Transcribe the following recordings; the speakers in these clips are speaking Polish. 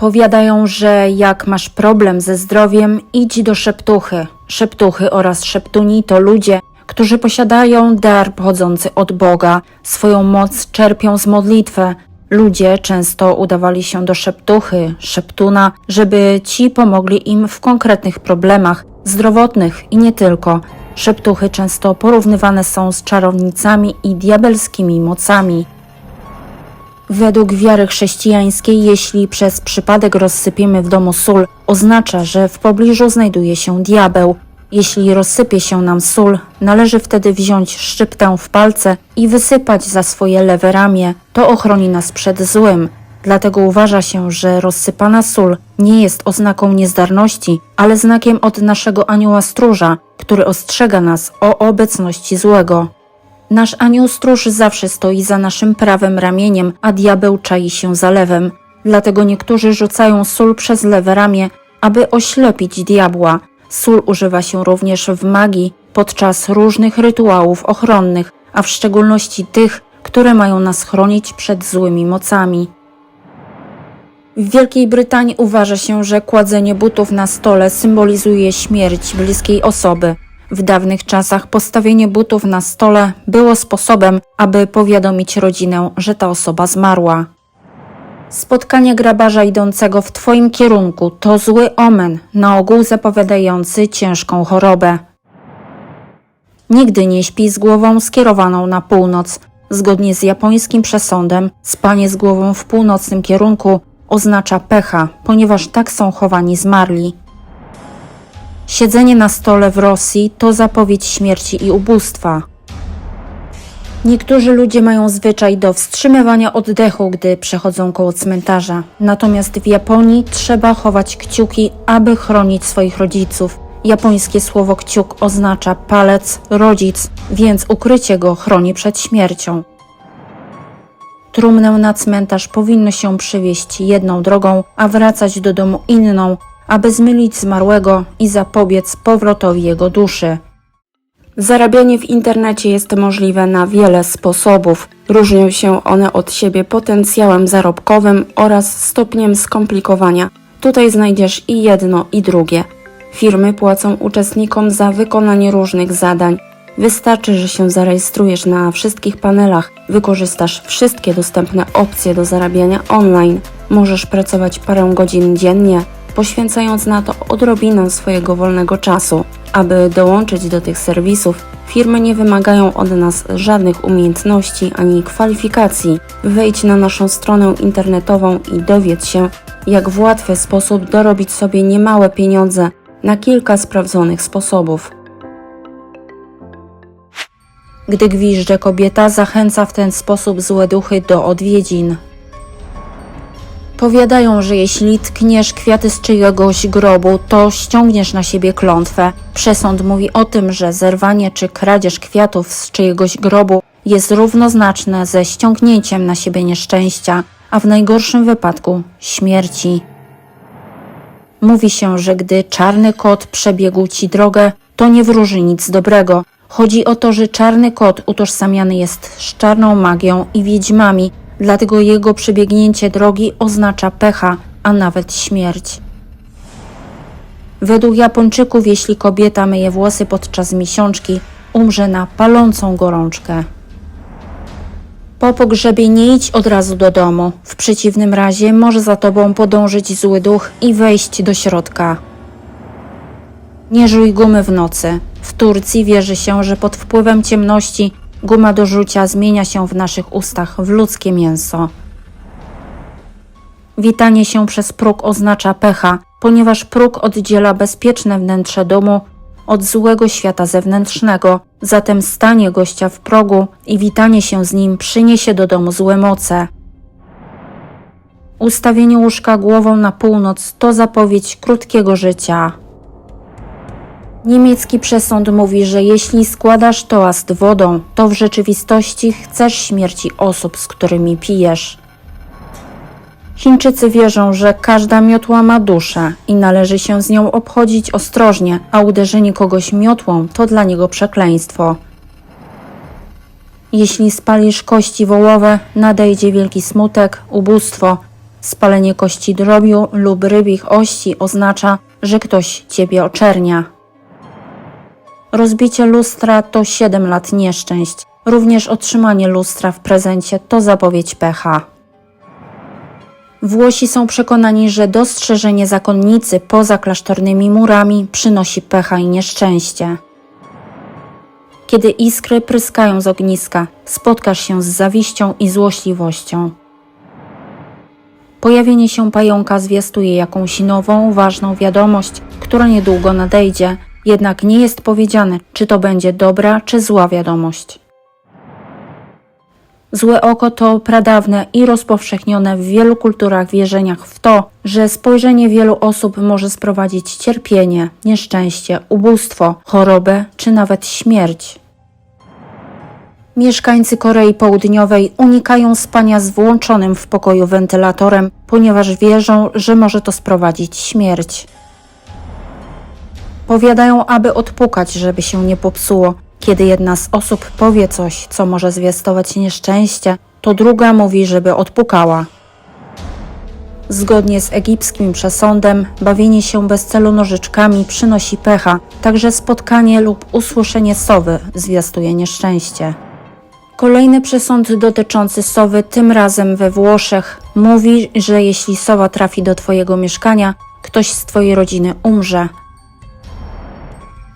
Powiadają, że jak masz problem ze zdrowiem, idź do szeptuchy. Szeptuchy oraz szeptuni to ludzie, którzy posiadają dar pochodzący od Boga. Swoją moc czerpią z modlitwy. Ludzie często udawali się do szeptuchy, szeptuna, żeby ci pomogli im w konkretnych problemach zdrowotnych i nie tylko. Szeptuchy często porównywane są z czarownicami i diabelskimi mocami. Według wiary chrześcijańskiej, jeśli przez przypadek rozsypiemy w domu sól, oznacza, że w pobliżu znajduje się diabeł. Jeśli rozsypie się nam sól, należy wtedy wziąć szczyptę w palce i wysypać za swoje lewe ramię. To ochroni nas przed złym. Dlatego uważa się, że rozsypana sól nie jest oznaką niezdarności, ale znakiem od naszego anioła stróża, który ostrzega nas o obecności złego. Nasz anioł stróż zawsze stoi za naszym prawym ramieniem, a diabeł czai się za lewym. Dlatego niektórzy rzucają sól przez lewe ramię, aby oślepić diabła. Sól używa się również w magii podczas różnych rytuałów ochronnych, a w szczególności tych, które mają nas chronić przed złymi mocami. W Wielkiej Brytanii uważa się, że kładzenie butów na stole symbolizuje śmierć bliskiej osoby. W dawnych czasach postawienie butów na stole było sposobem, aby powiadomić rodzinę, że ta osoba zmarła. Spotkanie grabarza idącego w Twoim kierunku to zły omen, na ogół zapowiadający ciężką chorobę. Nigdy nie śpi z głową skierowaną na północ. Zgodnie z japońskim przesądem, spanie z głową w północnym kierunku oznacza pecha, ponieważ tak są chowani zmarli. Siedzenie na stole w Rosji to zapowiedź śmierci i ubóstwa. Niektórzy ludzie mają zwyczaj do wstrzymywania oddechu, gdy przechodzą koło cmentarza. Natomiast w Japonii trzeba chować kciuki, aby chronić swoich rodziców. Japońskie słowo kciuk oznacza palec, rodzic, więc ukrycie go chroni przed śmiercią. Trumnę na cmentarz powinno się przywieźć jedną drogą, a wracać do domu inną, aby zmylić zmarłego i zapobiec powrotowi jego duszy. Zarabianie w internecie jest możliwe na wiele sposobów. Różnią się one od siebie potencjałem zarobkowym oraz stopniem skomplikowania. Tutaj znajdziesz i jedno, i drugie. Firmy płacą uczestnikom za wykonanie różnych zadań. Wystarczy, że się zarejestrujesz na wszystkich panelach, wykorzystasz wszystkie dostępne opcje do zarabiania online. Możesz pracować parę godzin dziennie, poświęcając na to odrobinę swojego wolnego czasu. Aby dołączyć do tych serwisów, firmy nie wymagają od nas żadnych umiejętności ani kwalifikacji. Wejdź na naszą stronę internetową i dowiedz się, jak w łatwy sposób dorobić sobie niemałe pieniądze na kilka sprawdzonych sposobów. Gdy gwizdże kobieta, zachęca w ten sposób złe duchy do odwiedzin. Powiadają, że jeśli tkniesz kwiaty z czyjegoś grobu, to ściągniesz na siebie klątwę. Przesąd mówi o tym, że zerwanie czy kradzież kwiatów z czyjegoś grobu jest równoznaczne ze ściągnięciem na siebie nieszczęścia, a w najgorszym wypadku śmierci. Mówi się, że gdy czarny kot przebiegł ci drogę, to nie wróży nic dobrego. Chodzi o to, że czarny kot utożsamiany jest z czarną magią i wiedźmami, dlatego jego przebiegnięcie drogi oznacza pecha, a nawet śmierć. Według Japończyków, jeśli kobieta myje włosy podczas miesiączki, umrze na palącą gorączkę. Po pogrzebie nie idź od razu do domu. W przeciwnym razie może za tobą podążyć zły duch i wejść do środka. Nie żuj gumy w nocy. W Turcji wierzy się, że pod wpływem ciemności guma do rzucia zmienia się w naszych ustach w ludzkie mięso. Witanie się przez próg oznacza pecha, ponieważ próg oddziela bezpieczne wnętrze domu od złego świata zewnętrznego, zatem stanie gościa w progu i witanie się z nim przyniesie do domu złe moce. Ustawienie łóżka głową na północ to zapowiedź krótkiego życia. Niemiecki przesąd mówi, że jeśli składasz toast wodą, to w rzeczywistości chcesz śmierci osób, z którymi pijesz. Chińczycy wierzą, że każda miotła ma duszę i należy się z nią obchodzić ostrożnie, a uderzenie kogoś miotłą to dla niego przekleństwo. Jeśli spalisz kości wołowe, nadejdzie wielki smutek, ubóstwo, Spalenie kości drobiu lub rybich ości oznacza, że ktoś ciebie oczernia. Rozbicie lustra to 7 lat nieszczęść. Również otrzymanie lustra w prezencie to zapowiedź pecha. Włosi są przekonani, że dostrzeżenie zakonnicy poza klasztornymi murami przynosi pecha i nieszczęście. Kiedy iskry pryskają z ogniska, spotkasz się z zawiścią i złośliwością. Pojawienie się pająka zwiastuje jakąś nową, ważną wiadomość, która niedługo nadejdzie, jednak nie jest powiedziane, czy to będzie dobra czy zła wiadomość. Złe oko to pradawne i rozpowszechnione w wielu kulturach wierzeniach w to, że spojrzenie wielu osób może sprowadzić cierpienie, nieszczęście, ubóstwo, chorobę czy nawet śmierć. Mieszkańcy Korei Południowej unikają spania z włączonym w pokoju wentylatorem, ponieważ wierzą, że może to sprowadzić śmierć. Powiadają, aby odpukać, żeby się nie popsuło. Kiedy jedna z osób powie coś, co może zwiastować nieszczęście, to druga mówi, żeby odpukała. Zgodnie z egipskim przesądem, bawienie się bez celu nożyczkami przynosi pecha, także spotkanie lub usłyszenie sowy zwiastuje nieszczęście. Kolejny przesąd dotyczący sowy, tym razem we Włoszech, mówi, że jeśli sowa trafi do Twojego mieszkania, ktoś z Twojej rodziny umrze.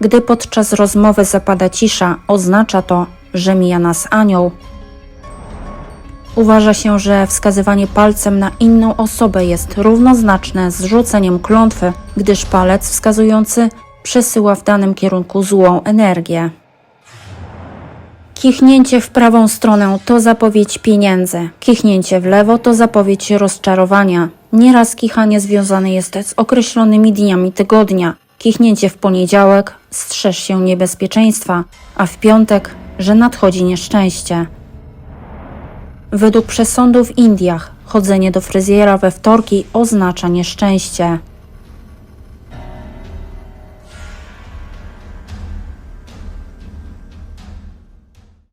Gdy podczas rozmowy zapada cisza, oznacza to, że mija nas anioł. Uważa się, że wskazywanie palcem na inną osobę jest równoznaczne z rzuceniem klątwy, gdyż palec wskazujący przesyła w danym kierunku złą energię. Kichnięcie w prawą stronę to zapowiedź pieniędzy. Kichnięcie w lewo to zapowiedź rozczarowania. Nieraz kichanie związane jest z określonymi dniami tygodnia. Kichnięcie w poniedziałek strzeż się niebezpieczeństwa, a w piątek, że nadchodzi nieszczęście. Według przesądu w Indiach chodzenie do fryzjera we wtorki oznacza nieszczęście.